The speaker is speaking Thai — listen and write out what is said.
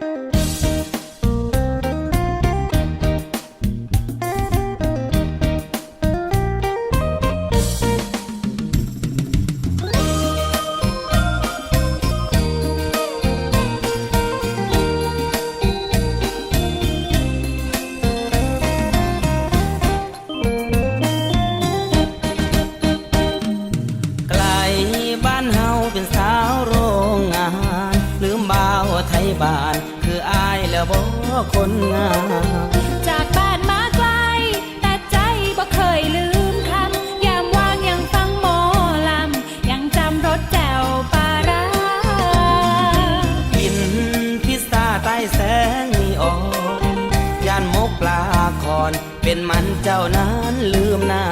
ไบ้าน คืออายแล้วบ่คนงามจากบ้านมาไกล แต่ใจบ่เคยลืมคำยามว่างยังฟังหมอลำ ยังจำรถแจ่วปลาร้ากินพิซซ่าใต้แสงนีออนย่านมกปลาคอน เป็นมันเจ้านั้นลืมหน้า